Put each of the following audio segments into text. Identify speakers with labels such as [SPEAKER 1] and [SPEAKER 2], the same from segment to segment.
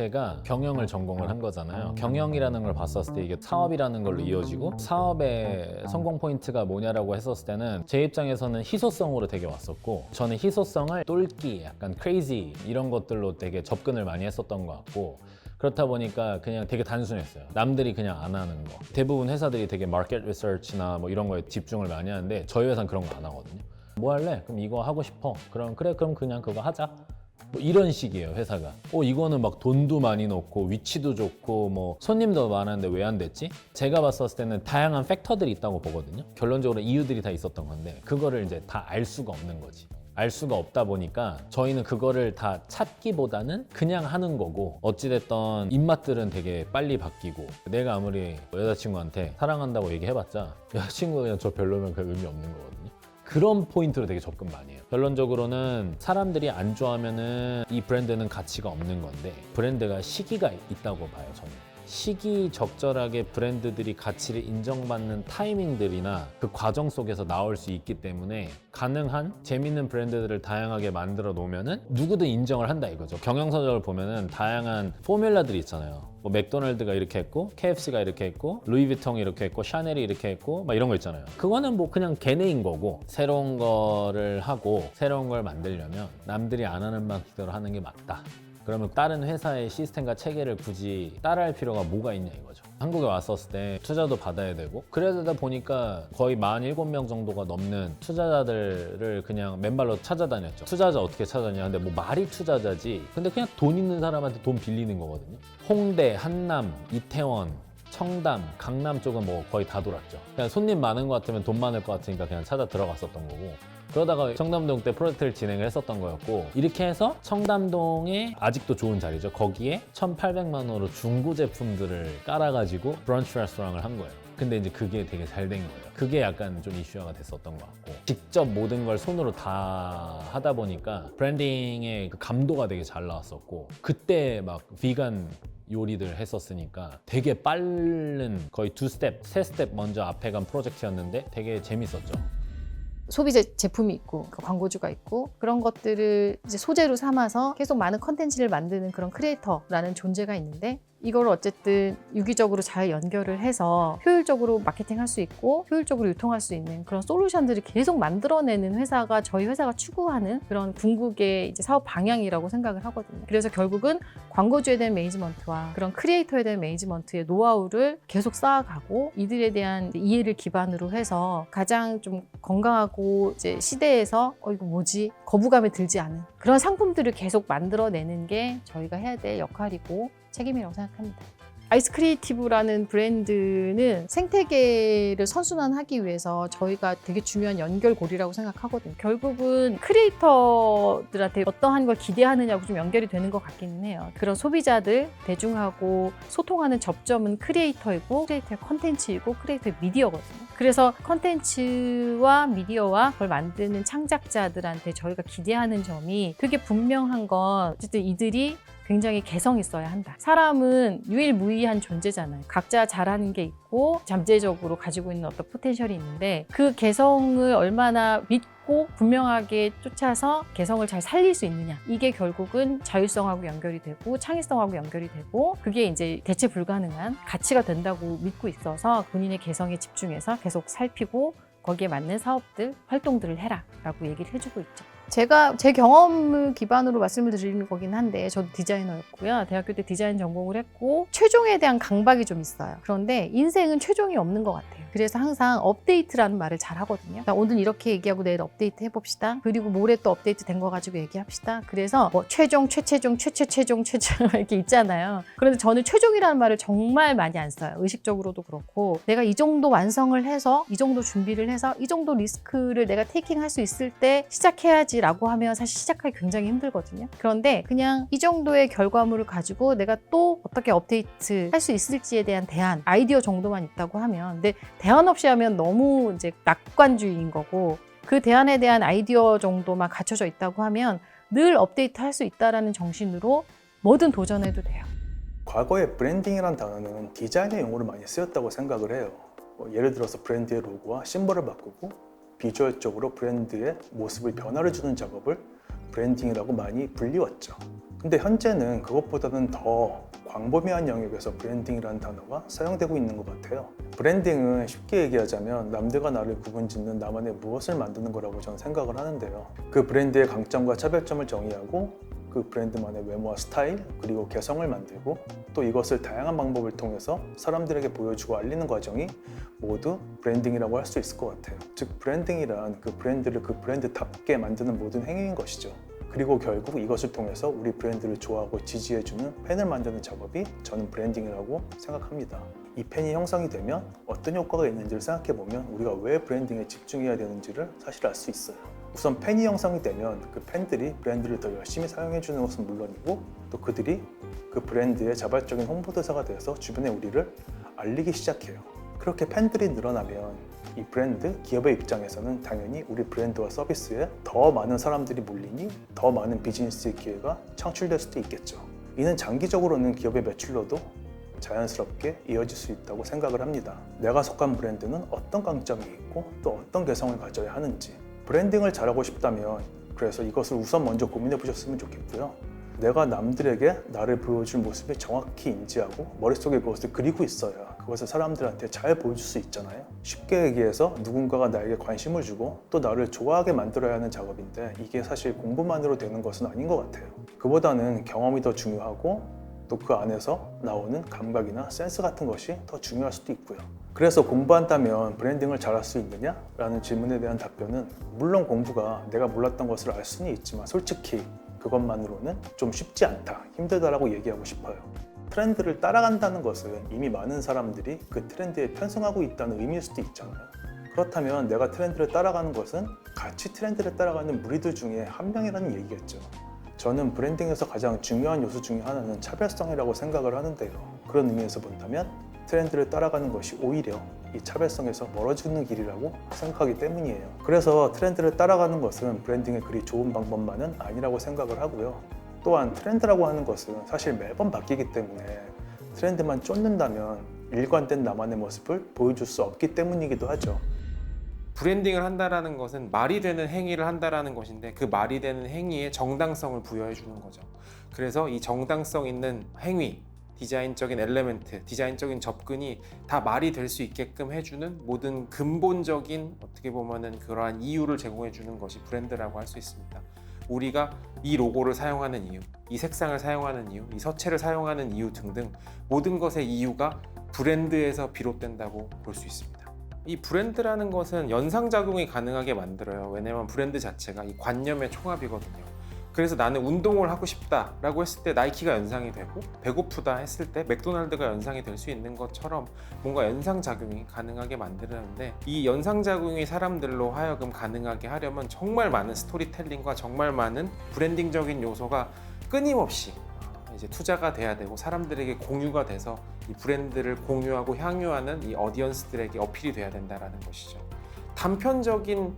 [SPEAKER 1] 자체가 경영을 전공을 한 거잖아요. 경영이라는 걸 봤었을 때 이게 사업이라는 걸로 이어지고 사업의 성공 포인트가 뭐냐라고 했었을 때는 제 입장에서는 희소성으로 되게 왔었고 저는 희소성을 똘끼, 약간 크레이지 이런 것들로 되게 접근을 많이 했었던 것 같고 그렇다 보니까 그냥 되게 단순했어요. 남들이 그냥 안 하는 거. 대부분 회사들이 되게 마켓 리서치나 뭐 이런 거에 집중을 많이 하는데 저희 회사는 그런 거 안 하거든요. 뭐 할래? 그럼 이거 하고 싶어. 그럼 그래 그럼 그냥 그거 하자. 뭐 이런 식이에요 회사가. 어 이거는 막 돈도 많이 넣고 위치도 좋고 뭐 손님도 많았는데 왜 안 됐지? 제가 봤었을 때는 다양한 팩터들이 있다고 보거든요. 결론적으로 이유들이 다 있었던 건데 그거를 이제 다 알 수가 없는 거지. 알 수가 없다 보니까 저희는 그거를 다 찾기보다는 그냥 하는 거고 어찌됐던 입맛들은 되게 빨리 바뀌고 내가 아무리 여자친구한테 사랑한다고 얘기해봤자 여자친구가 그냥 저 별로면 그 의미 없는 거거든요. 그런 포인트로 되게 접근 많이 해요. 결론적으로는 사람들이 안 좋아하면은 이 브랜드는 가치가 없는 건데 브랜드가 시기가 있다고 봐요, 저는. 시기 적절하게 브랜드들이 가치를 인정받는 타이밍들이나 그 과정 속에서 나올 수 있기 때문에 가능한 재밌는 브랜드들을 다양하게 만들어 놓으면은 누구든 인정을 한다 이거죠. 경영서적을 보면은 다양한 포뮬라들이 있잖아요. 뭐 맥도날드가 이렇게 했고 KFC가 이렇게 했고 루이비통이 이렇게 했고 샤넬이 이렇게 했고 막 이런 거 있잖아요. 그거는 뭐 그냥 걔네인 거고 새로운 거를 하고 새로운 걸 만들려면 남들이 안 하는 방식대로 하는 게 맞다. 그러면 다른 회사의 시스템과 체계를 굳이 따라할 필요가 뭐가 있냐 이거죠. 한국에 왔었을 때 투자도 받아야 되고 그러다 보니까 거의 47명 정도가 넘는 투자자들을 그냥 맨발로 찾아다녔죠. 투자자 어떻게 찾았냐. 근데 뭐 말이 투자자지. 근데 그냥 돈 있는 사람한테 돈 빌리는 거거든요. 홍대, 한남, 이태원, 청담, 강남 쪽은 뭐 거의 다 돌았죠. 그냥 손님 많은 것 같으면 돈 많을 것 같으니까 그냥 찾아 들어갔었던 거고. 그러다가 청담동 때 프로젝트를 진행을 했었던 거였고 이렇게 해서 청담동에 아직도 좋은 자리죠. 거기에 1,800만 원으로 중고 제품들을 깔아가지고 브런치 레스토랑을 한 거예요. 근데 이제 그게 되게 잘 된 거예요. 그게 약간 좀 이슈화가 됐었던 것 같고 직접 모든 걸 손으로 다 하다 보니까 브랜딩의 그 감도가 되게 잘 나왔었고 그때 막 비건 요리들 했었으니까 되게 빠른 거의 두 스텝, 세 스텝 먼저 앞에 간 프로젝트였는데 되게 재밌었죠.
[SPEAKER 2] 소비자 제품이 있고 그 광고주가 있고 그런 것들을 이제 소재로 삼아서 계속 많은 컨텐츠를 만드는 그런 크리에이터라는 존재가 있는데 이걸 어쨌든 유기적으로 잘 연결을 해서 효율적으로 마케팅할 수 있고 효율적으로 유통할 수 있는 그런 솔루션들을 계속 만들어내는 회사가 저희 회사가 추구하는 그런 궁극의 이제 사업 방향이라고 생각을 하거든요. 그래서 결국은 광고주에 대한 매니지먼트와 그런 크리에이터에 대한 매니지먼트의 노하우를 계속 쌓아가고 이들에 대한 이해를 기반으로 해서 가장 좀 건강하고 이제 시대에서 어 이거 뭐지 거부감에 들지 않은 그런 상품들을 계속 만들어내는 게 저희가 해야 될 역할이고 책임이라고 생각합니다. 아이스 크리에이티브라는 브랜드는 생태계를 선순환하기 위해서 저희가 되게 중요한 연결고리라고 생각하거든요. 결국은 크리에이터들한테 어떠한 걸 기대하느냐고 좀 연결이 되는 것 같기는 해요. 그런 소비자들, 대중하고 소통하는 접점은 크리에이터이고 크리에이터의 컨텐츠이고 크리에이터의 미디어거든요. 그래서 컨텐츠와 미디어와 그걸 만드는 창작자들한테 저희가 기대하는 점이 되게 분명한 건 어쨌든 이들이 굉장히 개성 있어야 한다. 사람은 유일무이한 존재잖아요. 각자 잘하는 게 있고 잠재적으로 가지고 있는 어떤 포텐셜이 있는데 그 개성을 얼마나 믿고 분명하게 쫓아서 개성을 잘 살릴 수 있느냐. 이게 결국은 자율성하고 연결이 되고 창의성하고 연결이 되고 그게 이제 대체 불가능한 가치가 된다고 믿고 있어서 본인의 개성에 집중해서 계속 살피고 거기에 맞는 사업들, 활동들을 해라 라고 얘기를 해주고 있죠. 제가 제 경험을 기반으로 말씀을 드리는 거긴 한데 저도 디자이너였고요. 대학교 때 디자인 전공을 했고 최종에 대한 강박이 좀 있어요. 그런데 인생은 최종이 없는 것 같아요. 그래서 항상 업데이트라는 말을 잘 하거든요. 자, 오늘 이렇게 얘기하고 내일 업데이트 해봅시다. 그리고 모레 또 업데이트 된 거 가지고 얘기합시다. 그래서 뭐 최종, 최최종, 최최최종, 최최 이렇게 있잖아요. 그런데 저는 최종이라는 말을 정말 많이 안 써요. 의식적으로도 그렇고 내가 이 정도 완성을 해서 이 정도 준비를 해서 이 정도 리스크를 내가 테이킹할 수 있을 때 시작해야지 라고 하면 사실 시작하기 굉장히 힘들거든요. 그런데 그냥 이 정도의 결과물을 가지고 내가 또 어떻게 업데이트 할 수 있을지에 대한 대안, 아이디어 정도만 있다고 하면 근데 대안 없이 하면 너무 이제 낙관주의인 거고 그 대안에 대한 아이디어 정도만 갖춰져 있다고 하면 늘 업데이트 할 수 있다라는 정신으로 뭐든 도전해도 돼요.
[SPEAKER 3] 과거에 브랜딩이라는 단어는 디자인의 용어로 많이 쓰였다고 생각을 해요. 뭐 예를 들어서 브랜드의 로고와 심벌을 바꾸고 비주얼적으로 브랜드의 모습을 변화를 주는 작업을 브랜딩이라고 많이 불리웠죠. 근데 현재는 그것보다는 더 광범위한 영역에서 브랜딩이라는 단어가 사용되고 있는 것 같아요. 브랜딩은 쉽게 얘기하자면 남들과 나를 구분짓는 나만의 무엇을 만드는 거라고 저는 생각을 하는데요. 그 브랜드의 강점과 차별점을 정의하고 그 브랜드만의 외모와 스타일 그리고 개성을 만들고 또 이것을 다양한 방법을 통해서 사람들에게 보여주고 알리는 과정이 모두 브랜딩이라고 할 수 있을 것 같아요. 즉 브랜딩이란 그 브랜드를 그 브랜드답게 만드는 모든 행위인 것이죠. 그리고 결국 이것을 통해서 우리 브랜드를 좋아하고 지지해주는 팬을 만드는 작업이 저는 브랜딩이라고 생각합니다. 이 팬이 형성이 되면 어떤 효과가 있는지를 생각해 보면 우리가 왜 브랜딩에 집중해야 되는지를 사실 알 수 있어요. 우선 팬이 형성이 되면 그 팬들이 브랜드를 더 열심히 사용해 주는 것은 물론이고 또 그들이 그 브랜드의 자발적인 홍보대사가 돼서 주변에 우리를 알리기 시작해요. 그렇게 팬들이 늘어나면 이 브랜드 기업의 입장에서는 당연히 우리 브랜드와 서비스에 더 많은 사람들이 몰리니 더 많은 비즈니스의 기회가 창출될 수도 있겠죠. 이는 장기적으로는 기업의 매출로도 자연스럽게 이어질 수 있다고 생각을 합니다. 내가 속한 브랜드는 어떤 강점이 있고 또 어떤 개성을 가져야 하는지 브랜딩을 잘하고 싶다면 그래서 이것을 우선 먼저 고민해 보셨으면 좋겠고요. 내가 남들에게 나를 보여줄 모습을 정확히 인지하고 머릿속에 그것을 그리고 있어야 그것을 사람들한테 잘 보여줄 수 있잖아요. 쉽게 얘기해서 누군가가 나에게 관심을 주고 또 나를 좋아하게 만들어야 하는 작업인데 이게 사실 공부만으로 되는 것은 아닌 것 같아요. 그보다는 경험이 더 중요하고 또 그 안에서 나오는 감각이나 센스 같은 것이 더 중요할 수도 있고요. 그래서 공부한다면 브랜딩을 잘할 수 있느냐? 라는 질문에 대한 답변은 물론 공부가 내가 몰랐던 것을 알 수는 있지만 솔직히 그것만으로는 좀 쉽지 않다, 힘들다라고 얘기하고 싶어요. 트렌드를 따라간다는 것은 이미 많은 사람들이 그 트렌드에 편승하고 있다는 의미일 수도 있잖아요. 그렇다면 내가 트렌드를 따라가는 것은 같이 트렌드를 따라가는 무리들 중에 한 명이라는 얘기겠죠. 저는 브랜딩에서 가장 중요한 요소 중에 하나는 차별성이라고 생각을 하는데요. 그런 의미에서 본다면 트렌드를 따라가는 것이 오히려 이 차별성에서 멀어지는 길이라고 생각하기 때문이에요. 그래서 트렌드를 따라가는 것은 브랜딩의 그리 좋은 방법만은 아니라고 생각을 하고요. 또한 트렌드라고 하는 것은 사실 매번 바뀌기 때문에 트렌드만 쫓는다면 일관된 나만의 모습을 보여줄 수 없기 때문이기도 하죠.
[SPEAKER 4] 브랜딩을 한다라는 것은 말이 되는 행위를 한다라는 것인데 그 말이 되는 행위에 정당성을 부여해 주는 거죠. 그래서 이 정당성 있는 행위, 디자인적인 엘레멘트, 디자인적인 접근이 다 말이 될 수 있게끔 해주는 모든 근본적인 어떻게 보면은 그러한 이유를 제공해 주는 것이 브랜드라고 할 수 있습니다. 우리가 이 로고를 사용하는 이유, 이 색상을 사용하는 이유, 이 서체를 사용하는 이유 등등 모든 것의 이유가 브랜드에서 비롯된다고 볼 수 있습니다. 이 브랜드라는 것은 연상작용이 가능하게 만들어요. 왜냐면 브랜드 자체가 이 관념의 총합이거든요. 그래서 나는 운동을 하고 싶다라고 했을 때 나이키가 연상이 되고 배고프다 했을 때 맥도날드가 연상이 될 수 있는 것처럼 뭔가 연상 작용이 가능하게 만드는데 이 연상 작용이 사람들로 하여금 가능하게 하려면 정말 많은 스토리텔링과 정말 많은 브랜딩적인 요소가 끊임없이 이제 투자가 돼야 되고 사람들에게 공유가 돼서 이 브랜드를 공유하고 향유하는 이 어디언스들에게 어필이 돼야 된다라는 것이죠. 단편적인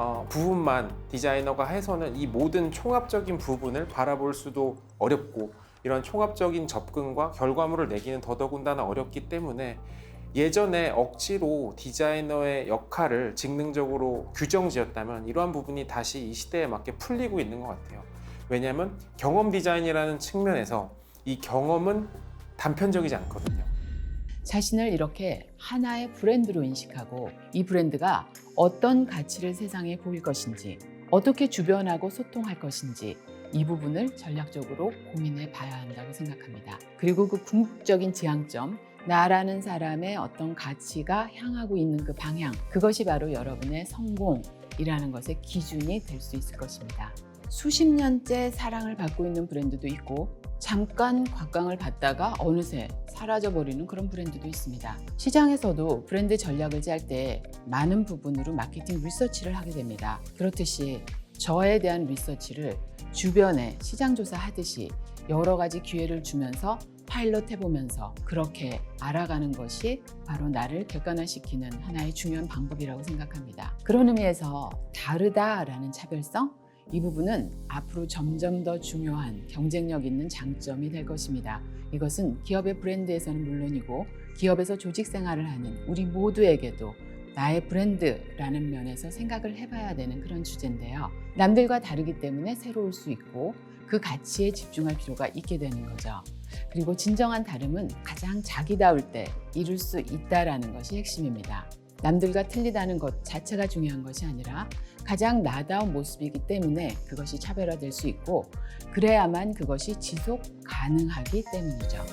[SPEAKER 4] 어, 부분만 디자이너가 해서는 이 모든 총합적인 부분을 바라볼 수도 어렵고 이런 총합적인 접근과 결과물을 내기는 더더군다나 어렵기 때문에 예전에 억지로 디자이너의 역할을 직능적으로 규정지었다면 이러한 부분이 다시 이 시대에 맞게 풀리고 있는 것 같아요. 왜냐하면 경험 디자인이라는 측면에서 이 경험은 단편적이지 않거든요.
[SPEAKER 5] 자신을 이렇게 하나의 브랜드로 인식하고 이 브랜드가 어떤 가치를 세상에 보일 것인지, 어떻게 주변하고 소통할 것인지 이 부분을 전략적으로 고민해 봐야 한다고 생각합니다. 그리고 그 궁극적인 지향점, 나라는 사람의 어떤 가치가 향하고 있는 그 방향, 그것이 바로 여러분의 성공이라는 것의 기준이 될 수 있을 것입니다. 수십 년째 사랑을 받고 있는 브랜드도 있고 잠깐 곽광을 받다가 어느새 사라져 버리는 그런 브랜드도 있습니다. 시장에서도 브랜드 전략을 짤 때 많은 부분으로 마케팅 리서치를 하게 됩니다. 그렇듯이 저에 대한 리서치를 주변에 시장 조사 하듯이 여러 가지 기회를 주면서 파일럿 해보면서 그렇게 알아가는 것이 바로 나를 객관화시키는 하나의 중요한 방법이라고 생각합니다. 그런 의미에서 다르다라는 차별성, 이 부분은 앞으로 점점 더 중요한 경쟁력 있는 장점이 될 것입니다. 이것은 기업의 브랜드에서는 물론이고 기업에서 조직 생활을 하는 우리 모두에게도 나의 브랜드라는 면에서 생각을 해봐야 되는 그런 주제인데요. 남들과 다르기 때문에 새로울 수 있고 그 가치에 집중할 필요가 있게 되는 거죠. 그리고 진정한 다름은 가장 자기다울 때 이룰 수 있다라는 것이 핵심입니다. 남들과 틀리다는 것 자체가 중요한 것이 아니라 가장 나다운 모습이기 때문에 그것이 차별화될 수 있고 그래야만 그것이 지속 가능하기 때문이죠.